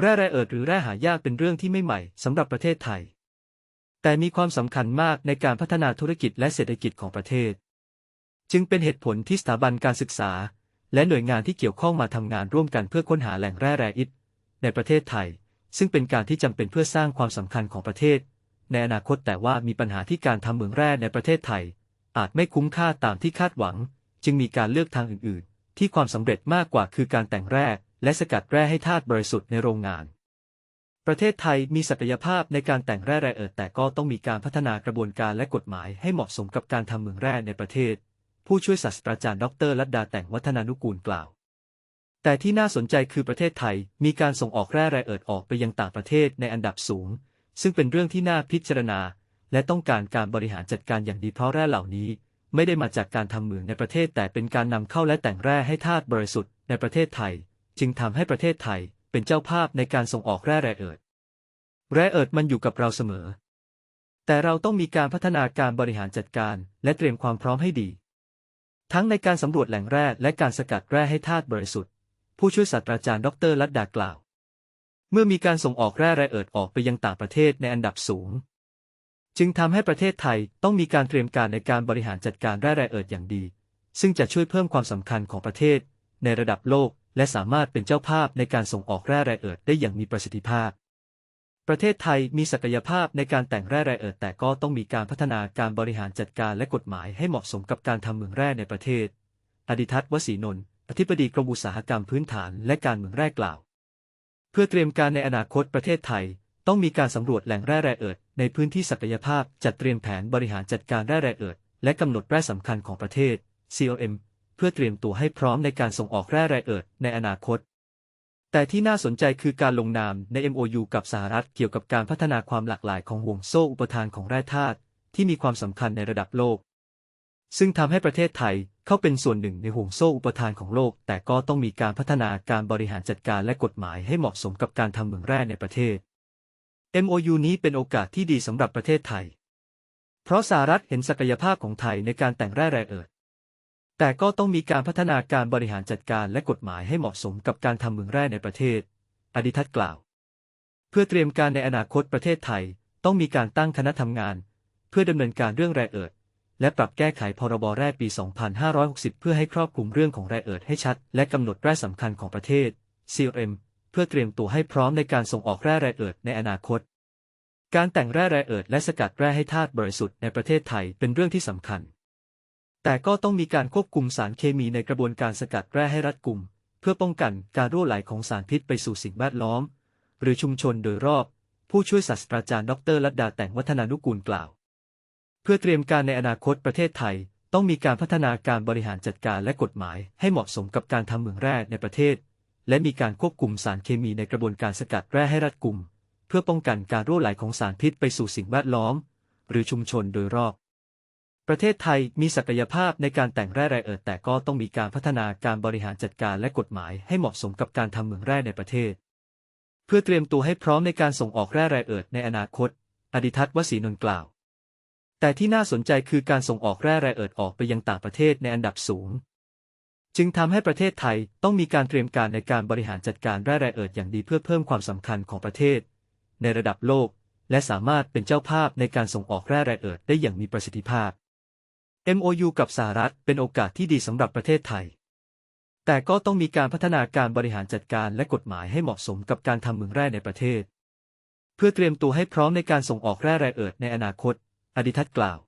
แร่แร่เอิร์ธหรือแร่หายากเป็นเรื่องที่ไม่ใหม่สำหรับประเทศไทย แต่มีความสำคัญมากในการพัฒนาธุรกิจและเศรษฐกิจของประเทศ จึงเป็นเหตุผลที่สถาบันการศึกษา และหน่วยงานที่เกี่ยวข้องมาทำงานร่วมกันเพื่อค้นหาแหล่งแร่แร่อิฐในประเทศไทย ซึ่งเป็นการที่จำเป็นเพื่อสร้างความสำคัญของประเทศ ในอนาคตแต่ว่ามีปัญหาที่การทำเหมืองแร่ในประเทศไทย อาจไม่คุ้มค่าตามที่คาดหวัง จึงมีการเลือกทางอื่น ๆ ที่ความสำเร็จมากกว่าคือการแต่งแร่ และสกัดแร่ให้ธาตุบริสุทธิ์ในโรงงาน ประเทศไทยมีศักยภาพในการแต่งแร่แร่เอิร์แต่ก็ต้องมีการพัฒนากระบวนการและกฎหมายให้เหมาะสมกับการทำเหมืองแร่ในประเทศ ผู้ช่วยศาสตราจารย์ดรลัดดาแต่งวัฒนานุกูลกล่าว แต่ที่น่าสนใจคือประเทศไทยมีการส่งออกแร่แร่เอิร์ออกไปยังต่างประเทศในอันดับสูง ซึ่งเป็นเรื่องที่น่าพิจารณา และต้องการการบริหารจัดการอย่างดีเพราะแร่เหล่านี้ไม่ได้มาจากการทำเหมืองในประเทศแต่เป็นการนำเข้าและแต่งแร่ให้ธาตุบริสุทธิ์ในประเทศไทย จึงทำให้ประเทศไทยเป็นเจ้าภาพในการส่งออกแร่แร่เอิร์ธแร่เอิร์ธมันอยู่กับเราเสมอ แต่เราต้องมีการพัฒนาการบริหารจัดการ และเตรียมความพร้อมให้ดี ทั้งในการสำรวจแหล่งแร่และการสกัดแร่ให้ธาตุบริสุทธิ์ ผู้ช่วยศาสตราจารย์ดรลัดดากล่าว เมื่อมีการส่งออกแร่แร่เอิร์ธออกไปยังต่างประเทศในอันดับสูง จึงทำให้ประเทศไทยต้องมีการเตรียมการในการบริหารจัดการแร่แร่เอิร์ธอย่างดี ซึ่งจะช่วยเพิ่มความสำคัญของประเทศในระดับโลก และสามารถเป็นเจ้าภาพในการส่งออกแร่แร่เอิร์ธได้อย่างมีประสิทธิภาพ ประเทศไทยมีศักยภาพในการแต่งแร่แร่เอิร์ธแต่ก็ต้องมีการพัฒนาการบริหารจัดการและกฎหมายให้เหมาะสมกับการทำเหมืองแร่ในประเทศ อดิทัศน์วสีนนท์อธิบดีกรมอุตสาหกรรมพื้นฐานและการเมืองแร่กล่าว เพื่อเตรียมการในอนาคตประเทศไทย ต้องมีการสำรวจแหล่งแร่แร่เอิร์ธในพื้นที่ศักยภาพจัดเตรียมแผนบริหารจัดการแร่แร่เอิร์ธและกำหนดแร่สำคัญของประเทศ COM พื่อเตรียมตัวให้พร้อมในการส่งออกแร่แร่เอิร์ธในอนาคต แต่ที่น่าสนใจคือการลงนามใน MOU กับสหรัฐเกี่ยวกับการพัฒนาความหลากหลายของห่วงโซ่อุปทานของแร่ธาตุที่มีความสำคัญในระดับโลก ซึ่งทำให้ประเทศไทยเข้าเป็นส่วนหนึ่งในห่วงโซ่อุปทานของโลก แต่ก็ต้องมีการพัฒนาการบริหารจัดการและกฎหมายให้เหมาะสมกับการทำเหมืองแร่ในประเทศ MOU นี้เป็นโอกาสที่ดีสำหรับประเทศไทย เพราะสหรัฐเห็นศักยภาพของไทยในการแต่งแร่แร่เอิร์ธ แต่ก็ต้องมีการพัฒนาการบริหารจัดการและกฎหมายให้เหมาะสมกับการทำเมืองแร่ในประเทศ อดิทัศน์กล่าว เพื่อเตรียมการในอนาคตประเทศไทย ต้องมีการตั้งคณะทำงาน เพื่อดำเนินการเรื่องแร่เอิร์ธและปรับแก้ไขพรบแร่ปี 2560 เพื่อให้ครอบคลุมเรื่องของแร่เอิร์ธให้ชัด และกำหนดแร่สำคัญของประเทศ COM เพื่อเตรียมตัวให้พร้อมในการส่งออกแร่แร่เอิร์ธในอนาคต การแต่งแร่แร่เอิร์ธและสกัดแร่ให้ธาตุบริสุทธิ์ในประเทศไทยเป็นเรื่องที่สำคัญ แต่ก็ต้องมีการควบคุมสารเคมีในกระบวนการสกัดแร่ให้รัดกุม เพื่อป้องกันการรั่วไหลของสารพิษไปสู่สิ่งแวดล้อม หรือชุมชนโดยรอบ ผู้ช่วยศาสตราจารย์ดรลัดดาแต่งวัฒนานุกูลกล่าว เพื่อเตรียมการในอนาคตประเทศไทย ต้องมีการพัฒนาการบริหารจัดการและกฎหมาย ให้เหมาะสมกับการทำเหมืองแร่ในประเทศ และมีการควบคุมสารเคมีในกระบวนการสกัดแร่ให้รัดกุม เพื่อป้องกันการรั่วไหลของสารพิษไปสู่สิ่งแวดล้อม หรือชุมชนโดยรอบ ประเทศไทยมีศักยภาพในการแต่งแร่แร่เอิร์ธแต่ก็ต้องมีการพัฒนาการบริหารจัดการและกฎหมายให้เหมาะสมกับการทำเหมืองแร่ในประเทศ เพื่อเตรียมตัวให้พร้อมในการส่งออกแร่แร่เอิร์ธในอนาคต อดิทัศน์วสีนนท์กล่าว แต่ที่น่าสนใจคือการส่งออกแร่แร่เอิร์ธออกไปยังต่างประเทศในอันดับสูง จึงทำให้ประเทศไทยต้องมีการเตรียมการในการบริหารจัดการแร่แร่เอิร์ธอย่างดีเพื่อเพิ่มความสำคัญของประเทศ ในระดับโลก และสามารถเป็นเจ้าภาพในการส่งออกแร่แร่เอิร์ธได้อย่างมีประสิทธิภาพ MOU กับสหรัฐเป็นโอกาสที่ดีสำหรับประเทศไทย แต่ก็ต้องมีการพัฒนาการบริหารจัดการและกฎหมายให้เหมาะสมกับการทำเหมืองแร่ในประเทศ เพื่อเตรียมตัวให้พร้อมในการส่งออกแร่แร่เอิร์ธในอนาคต อดิทัศน์กล่าว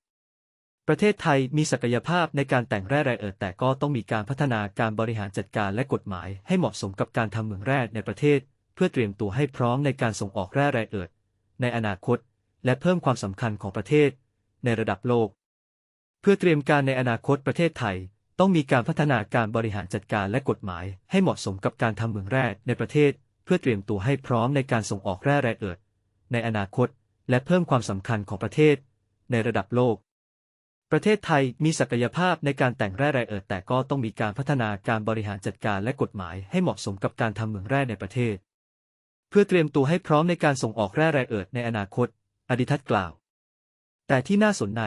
ประเทศไทยมีศักยภาพในการแต่งแร่แร่เอิร์ธแต่ก็ต้องมีการพัฒนาการบริหารจัดการและกฎหมายให้เหมาะสมกับการทำเหมืองแร่ในประเทศ เพื่อเตรียมตัวให้พร้อมในการส่งออกแร่แร่เอิร์ธในอนาคต และเพิ่มความสำคัญของประเทศ ในระดับโลก พื่อเตรียมการในอนาคตประเทศไทย ต้องมีการพัฒนาการบริหารจัดการและกฎหมาย ให้เหมาะสมกับการทำเหมืองแร่ในประเทศ เพื่อเตรียมตัวให้พร้อมในการส่งออกแร่แร่เอิร์ธในอนาคต และเพิ่มความสำคัญของประเทศ ในระดับโลก ประเทศไทยมีศักยภาพในการแต่งแร่แร่เอิร์ธแต่ก็ต้องมีการพัฒนาการบริหารจัดการและกฎหมาย ให้เหมาะสมกับการทำเหมืองแร่ในประเทศ เพื่อเตรียมตัวให้พร้อมในการส่งออกแร่แร่เอิร์ธในอนาคต อดิทัศน์กล่าว แต่ที่น่าสนใจ